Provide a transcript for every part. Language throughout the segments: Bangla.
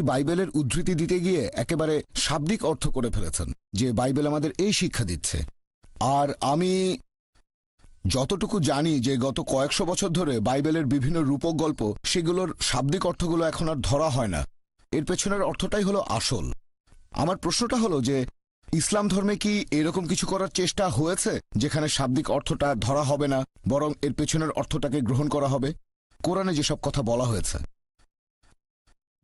বাইবেলের উদ্ধৃতি দিতে গিয়ে একেবারে শাব্দিক অর্থ করে ফেলেছেন যে বাইবেল আমাদের এই শিক্ষা দিচ্ছে। আর আমি যতটুকু জানি যে গত কয়েকশো বছর ধরে বাইবেলের বিভিন্ন রূপক গল্প, সেগুলোর শাব্দিক অর্থগুলো এখন আর ধরা হয় না। এর পেছনের অর্থটাই হলো আসল। আমার প্রশ্নটা হলো যে, ইসলাম ধর্মে কি এরকম কিছু করার চেষ্টা হয়েছে, যেখানে শাব্দিক অর্থটা ধরা হবে না, বরং এর পেছনের অর্থটাকে গ্রহণ করা হবে? কোরআনে যেসব কথা বলা হয়েছে।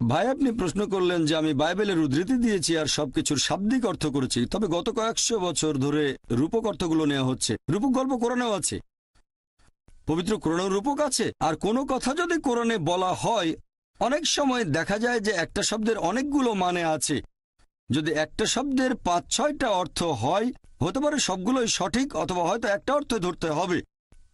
ভাই, আপনি প্রশ্ন করলেন যে আমি বাইবেলের উদ্ধৃতি দিয়েছি আর সবকিছুর শাব্দিক অর্থ করেছি। তবে গত কয়েকশো বছর ধরে রূপক অর্থগুলো নেওয়া হচ্ছে। রূপক গল্প কোরআনেও আছে। পবিত্র কোরআনেও রূপক আছে। আর কোনো কথা যদি কোরআনে বলা হয়, অনেক সময় দেখা যায় যে একটা শব্দের অনেকগুলো মানে আছে। যদি একটা শব্দের পাঁচ ছয়টা অর্থ হয়, হতে পারে সবগুলোই সঠিক অথবা হয়তো একটা অর্থ ধরতে হবে।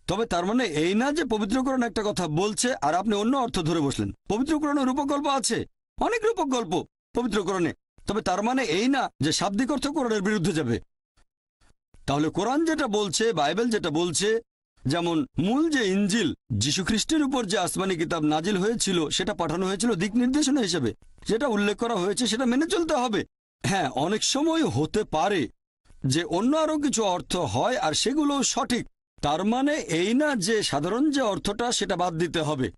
তবে তার মানে এই না যে পবিত্রকরণ একটা কথা বলছে আর আপনি অন্য অর্থ ধরে বসলেন। পবিত্রকরণে রূপক গল্প আছে। অনেক রূপক গল্প পবিত্রকরণে। তবে তার মানে এই না যে শাব্দিক অর্থ কোরআনের বিরুদ্ধে যাবে। তাহলে কোরআন যেটা বলছে, বাইবেল যেটা বলছে, যেমন মূল যে ইঞ্জিল যীশুখ্রিস্টের উপর যে আসমানি কিতাব নাজিল হয়েছিল, সেটা পাঠানো হয়েছিল দিক নির্দেশনা হিসেবে। যেটা উল্লেখ করা হয়েছে, সেটা মেনে চলতে হবে। হ্যাঁ অনেক সময় হতে পারে যে অন্য আরও কিছু অর্থ হয় আর সেগুলো সঠিক। তার মানে এই না যে সাধারণ যে অর্থটা সেটা বাদ দিতে হবে।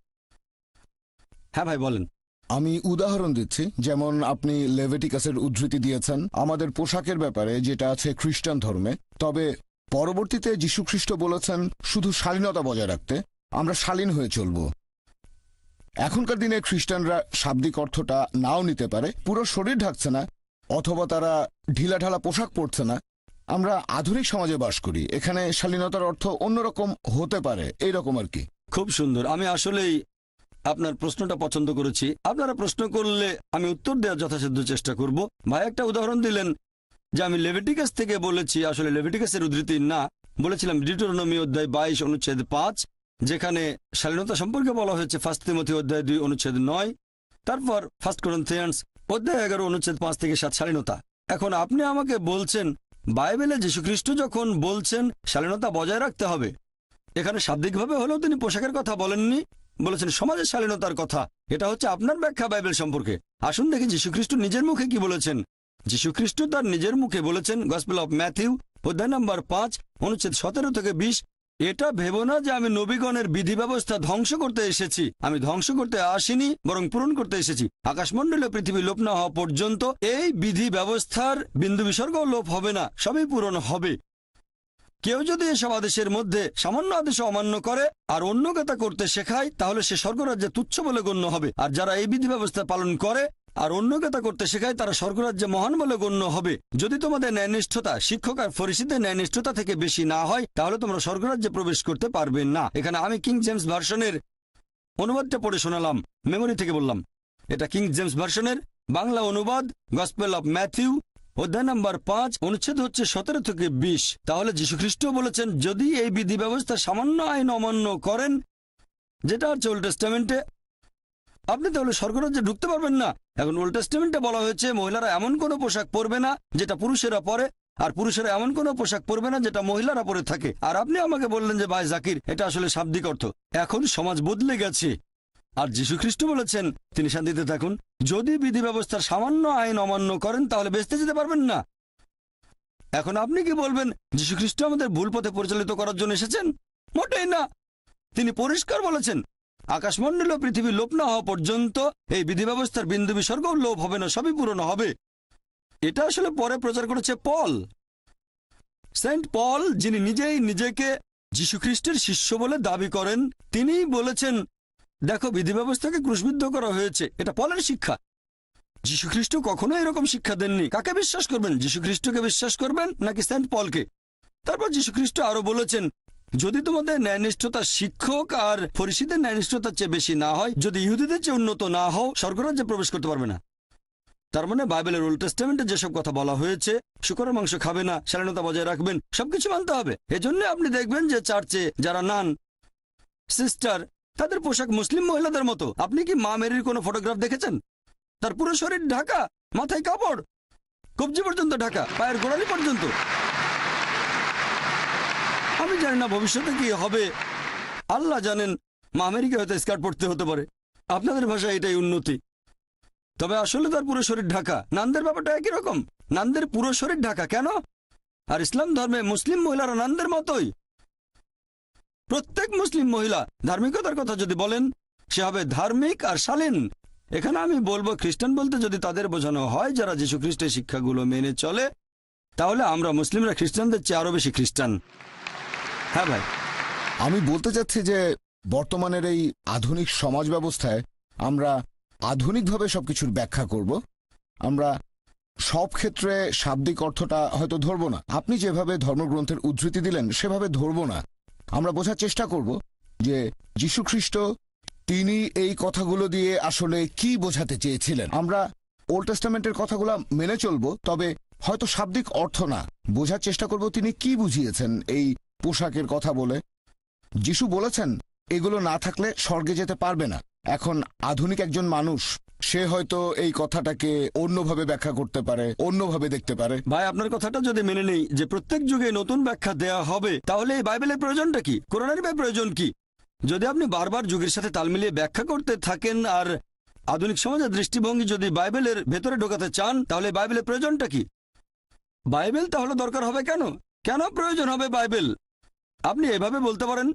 হ্যাঁ ভাই, বলেন। আমি উদাহরণ দিচ্ছি, যেমন আপনি লেভেটিকাসের উদ্ধৃতি দিয়েছেন। আমাদের পোশাকের ব্যাপারে যেটা আছে খ্রিস্টান ধর্মে, তবে পরবর্তীতে যীশুখ্রিস্ট বলেছেন, শুধু শালীনতা বজায় রাখতে, আমরা শালীন হয়ে চলব। এখনকার দিনে খ্রিস্টানরা শাব্দিক অর্থটা নাও নিতে পারে, পুরো শরীর ঢাকছে না, অথবা তারা ঢিলাঢালা পোশাক পরছে না। আমরা আধুনিক সমাজে বাস করি। এখানে শালীনতার অর্থ অন্যরকম হতে পারে। এইরকম আর কি। খুব সুন্দর। আমি আসলেই আপনার প্রশ্নটা পছন্দ করেছি। আপনারা প্রশ্ন করলে আমি উত্তর দেওয়ার যথাসাধ্য চেষ্টা করব। ভাই, একটা উদাহরণ দিলেন যে আমি লেভিটিকাস থেকে বলেছি, আসলে লেভিটিকাসের উদ্ধৃতি না, বলেছিলাম ডিটোরনমি অধ্যায় বাইশ, অনুচ্ছেদ পাঁচ, যেখানে শালীনতা সম্পর্কে বলা হয়েছে ফার্স্ট অধ্যায় দুই, অনুচ্ছেদ নয়, তারপর ফার্স্ট করন্থিয়ান্স অধ্যায় এগারো, অনুচ্ছেদ পাঁচ থেকে সাত, শালীনতা। এখন আপনি আমাকে বলছেন বাইবেলে যীশুখ্রিস্ট যখন বলছেন, শালীনতা বজায় রাখতে হবে। এখানে শাব্দিকভাবে হলেও তিনি পোশাকের কথা বলেননি, বলেছেন, সমাজের শালীনতার কথা। এটা হচ্ছে আপনার ব্যাখ্যা বাইবেল সম্পর্কে। আসুন দেখি যীশুখ্রিস্ট নিজের মুখে কি বলেছেন। যীশুখ্রিস্ট তার নিজের মুখে বলেছেন, গসপেল অফ ম্যাথিউ, অধ্যায় নম্বর পাঁচ, অনুচ্ছেদ সতেরো থেকে বিশ এটা ভেবো না যে আমি নবীগণের বিধি ব্যবস্থা ধ্বংস করতে এসেছি। আমি ধ্বংস করতে আসিনি, বরং পূরণ করতে এসেছি। আকাশমণ্ডলীয় পৃথিবী লোপ না হওয়া পর্যন্ত এই বিধি ব্যবস্থার বিন্দু বিসর্গ লোপ হবে না, সবই পূরণ হবে। কেউ যদি এসব আদেশের মধ্যে সামান্য আদেশ অমান্য করে আর অন্যকে তা করতে শেখায়, তাহলে সে স্বর্গরাজ্যে তুচ্ছ বলে গণ্য হবে। আর যারা এই বিধি ব্যবস্থা পালন করে আর অন্যকে তা করতে শেখায় তারা স্বর্গরাজ্যে মহান বলে গণ্য হবে। যদি তোমাদের ন্যায়নিষ্ঠতা, শিক্ষক আর ফরিসিদের ন্যায়নিষ্ঠতা থেকে বেশি না হয়, তাহলে তোমরা স্বর্গরাজ্যে প্রবেশ করতে পারবে না। এখানে আমি কিং জেমস ভার্সনের অনুবাদটা পড়ে শোনালাম, মেমোরি থেকে বললাম। এটা কিং জেমস ভার্সনের বাংলা অনুবাদ, গসপেল অফ ম্যাথিউ, অধ্যায় নাম্বার পাঁচ, অনুচ্ছেদ হচ্ছে সতেরো থেকে বিশ। তাহলে যীশুখ্রিস্ট বলেছেন, যদি এই বিধি ব্যবস্থা সামান্য আইন অমান্য করেন, যেটা হচ্ছে ওল্ড টেস্টামেন্টে আপনি তাহলে স্বর্গরাজ্যে ঢুকতে পারবেন না। এখন ওল্ড টেস্টামেন্টে বলা হয়েছে, মহিলারা এমন কোনো পোশাক পরবে না যেটা পুরুষেরা পরে, আর পুরুষেরা এমন কোনো পোশাক পরবে না যেটা মহিলারা পরে থাকে। আর আপনি আমাকে বললেন যে, ভাই জাকির, এটা আসলে শাব্দিক অর্থ। এখন সমাজ বদলে গেছে। আর যীশুখ্রিস্ট বলেছেন, তিনি শান্তিতে থাকুন। যদি বিধি ব্যবস্থার সামান্য আইন অমান্য করেন, তাহলে বেঁচতে যেতে পারবেন না। এখন আপনি কি বলবেন, যীশুখ্রিস্ট আমাদের ভুল পথে পরিচালিত করার জন্য এসেছেন? মোটেই না। তিনি পরিষ্কার বলেছেন আকাশমণ্ডল ও পৃথিবী লোপ না হওয়া পর্যন্ত এই বিধি ব্যবস্থার বিন্দু বিসর্গও লোপ হবে না, সবই পূরণ হবে। এটা আসলে পরে প্রচার করেছে পল। সেন্ট পল, যিনি নিজেই নিজেকে যীশুখ্রিস্টের শিষ্য বলে দাবি করেন, তিনিই বলেছেন, দেখো বিধি ব্যবস্থাকে ক্রুশবিদ্ধ করা হয়েছে। এটা পলের শিক্ষা। যীশুখ্রিস্ট কখনো এরকম শিক্ষা দেননি। কাকে বিশ্বাস করবেন? যীশুখ্রিস্টকে বিশ্বাস করবেন নাকি সেন্ট পলকে? তারপর যীশুখ্রিস্ট আরও বলেছেন যদি তোমাদের ন্যায়নিষ্ঠতা শিক্ষক আর ফরিসিদের ন্যায়নিষ্ঠতার চেয়ে বেশি না হয়, যদি ইহুদিদের চেয়ে উন্নত না হও, স্বর্গরাজ্যে প্রবেশ করতে পারবে না। তার মানে বাইবেলের ওল্ড টেস্টামেন্টে যেসব কথা বলা হয়েছে, শুকরের মাংস খাবে না, শালীনতা বজায় রাখবেন, সবকিছু মানতে হবে। এজন্য আপনি দেখবেন যে চার্চে যারা নান সিস্টার, তাদের পোশাক মুসলিম মহিলাদের মতো। আপনি কি মা মেরির কোনো ফটোগ্রাফ দেখেছেন? তার পুরো শরীর ঢাকা, মাথায় কাপড়, কবজি পর্যন্ত ঢাকা, পায়ের গোড়ালি পর্যন্ত। আমি জানি না ভবিষ্যতে কি হবে। আল্লাহ জানেন মা আমেরিকা হয়তো স্কার্ট পড়তে হতে পারে। আপনাদের ভাষায় এটাই উন্নতি। তবে আসলে তার পুরো শরীর ঢাকা। নান্দের ব্যাপারটা একই রকম। নান্দের পুরো শরীর ঢাকা, কেন? আর ইসলাম ধর্মে মুসলিম মহিলারা নান্দের মতোই। প্রত্যেক মুসলিম মহিলা ধার্মিকতার কথা যদি বলেন, সে হবে ধার্মিক আর শালীন। এখানে আমি বলব, খ্রিস্টান বলতে যদি তাদের বোঝানো হয় যারা যীশু খ্রিস্টের শিক্ষাগুলো মেনে চলে, তাহলে আমরা মুসলিমরা খ্রিস্টানদের চেয়ে আরও বেশি খ্রিস্টান। হ্যাঁ ভাই। আমি বলতে চাচ্ছি যে বর্তমানের এই আধুনিক সমাজ ব্যবস্থায় আমরা আধুনিকভাবে সব কিছুর ব্যাখ্যা করব। আমরা সব ক্ষেত্রে শাব্দিক অর্থটা হয়তো ধরব না। আপনি যেভাবে ধর্মগ্রন্থের উদ্ধৃতি দিলেন, সেভাবে ধরব না। আমরা বোঝার চেষ্টা করব যে যীশুখ্রিস্ট তিনি এই কথাগুলো দিয়ে আসলে কি বোঝাতে চেয়েছিলেন। আমরা ওল্ড টেস্টামেন্টের কথাগুলো মেনে চলব, তবে হয়তো শাব্দিক অর্থ না। বোঝার চেষ্টা করব তিনি কি বুঝিয়েছেন এই পোশাকের কথা বলে। যিশু বলেছেন, এগুলো না থাকলে স্বর্গে যেতে পারবে না। এখন আধুনিক একজন মানুষ, সে হয়তো এই কথাটাকে অন্যভাবে ব্যাখ্যা করতে পারে, অন্যভাবে দেখতে পারে। ভাই, আপনার কথাটা যদি মেনে নেই যে প্রত্যেক যুগে নতুন ব্যাখ্যা দেয়া হবে, তাহলে এই বাইবেলের প্রয়োজনটা কি? কোরআনের প্রয়োজন কি? যদি আপনি বারবার যুগের সাথে তাল মিলিয়ে ব্যাখ্যা করতে থাকেন আর আধুনিক সমাজের দৃষ্টিভঙ্গি যদি বাইবেলের ভেতরে ঢোকাতে চান, তাহলে বাইবেলের প্রয়োজনটা কি? বাইবেল তাহলে দরকার হবে কেন? কেন প্রয়োজন হবে বাইবেল? আপনি এভাবে বলতে পারেন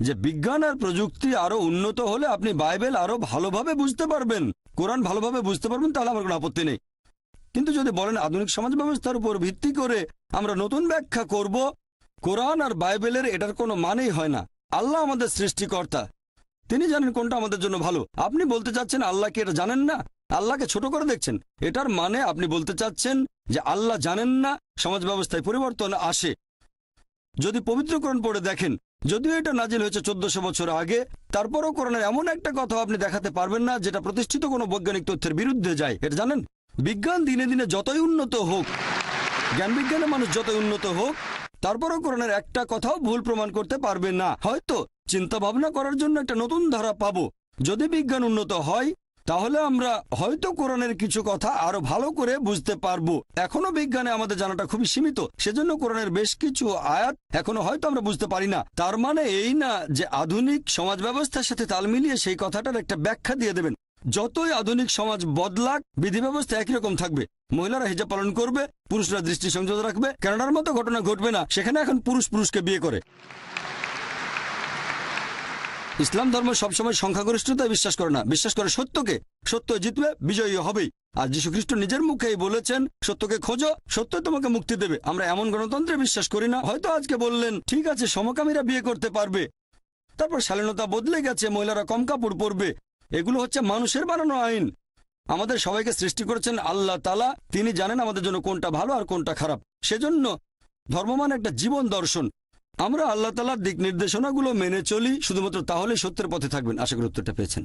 যে বিজ্ঞান আর প্রযুক্তি আরও উন্নত হলে আপনি বাইবেল আরও ভালোভাবে বুঝতে পারবেন। কোরআন ভালোভাবে বুঝতে পারবেন, তাহলে আমার কোনো আপত্তি নেই। কিন্তু যদি বলেন আধুনিক সমাজ ব্যবস্থার উপর ভিত্তি করে আমরা নতুন ব্যাখ্যা করব, কোরআন আর বাইবেলের এটার কোনো মানেই হয় না। আল্লাহ আমাদের সৃষ্টিকর্তা। তিনি জানেন কোনটা আমাদের জন্য ভালো। আপনি বলতে চাচ্ছেন আল্লাহকে এটা জানেন না? আল্লাহকে ছোট করে দেখছেন। এটার মানে আপনি বলতে চাচ্ছেন যে আল্লাহ জানেন না, সমাজ ব্যবস্থায় পরিবর্তন আসে। যদি পবিত্রকরণ পড়ে দেখেন, যদিও এটা নাজিল হয়েছে চোদ্দশো বছর আগে, তারপরও কোরআনের এমন একটা কথা আপনি দেখাতে পারবেন না, যেটা প্রতিষ্ঠিত কোনো বৈজ্ঞানিক তথ্যের বিরুদ্ধে যায়। এটা জানেন? বিজ্ঞান দিনে দিনে যতই উন্নত হোক, জ্ঞান বিজ্ঞানে মানুষ যতই উন্নত হোক, তারপরও কোরআনের একটা কথাও ভুল প্রমাণ করতে পারবে না। হয়তো চিন্তা ভাবনা করার জন্য একটা নতুন ধারা পাবো। যদি বিজ্ঞান উন্নত হয় তাহলে আমরা হয়তো কোরআনের কিছু কথা আরও ভালো করে বুঝতে পারব। এখনও বিজ্ঞানে আমাদের জানাটা খুবই সীমিত, সেজন্য কোরআনের বেশ কিছু আয়াত এখনও হয়তো আমরা বুঝতে পারি না। তার মানে এই না যে আধুনিক সমাজ ব্যবস্থার সাথে তাল মিলিয়ে সেই কথাটার একটা ব্যাখ্যা দিয়ে দেবেন। যতই আধুনিক সমাজ বদলাক বিধি ব্যবস্থা একই রকম থাকবে। মহিলারা হিজাব পালন করবে, পুরুষরা দৃষ্টি সংযত রাখবে কানাডার মতো ঘটনা ঘটবে না, সেখানে এখন পুরুষ পুরুষকে বিয়ে করে। ইসলাম ধর্ম সবসময় সংখ্যাগরিষ্ঠতায় বিশ্বাস করে না। বিশ্বাস করে সত্যকে। সত্য জিতবে, বিজয়ী হবেই। আর যীশু খ্রিস্ট নিজের মুখেই বলেছেন, সত্যকে খোঁজো সত্য তোমাকে মুক্তি দেবে। আমরা এমন গণতন্ত্রে বিশ্বাস করি না। হয়তো আজকে বললেন, ঠিক আছে, সমকামীরা বিয়ে করতে পারবে। তারপর শালীনতা বদলে গেছে, মহিলারা কম কাপড় পরবে। এগুলো হচ্ছে মানুষের বানানো আইন। আমাদের সবাইকে সৃষ্টি করেছেন আল্লাহ তালা তিনি জানেন আমাদের জন্য কোনটা ভালো আর কোনটা খারাপ। সেজন্য ধর্ম মানে একটা জীবন দর্শন। আমরা আল্লাহ তালার দিক নির্দেশনাগুলো মেনে চলি, শুধুমাত্র তাহলে সত্যের পথে থাকবেন। আশা করি উত্তরটা পেয়েছেন।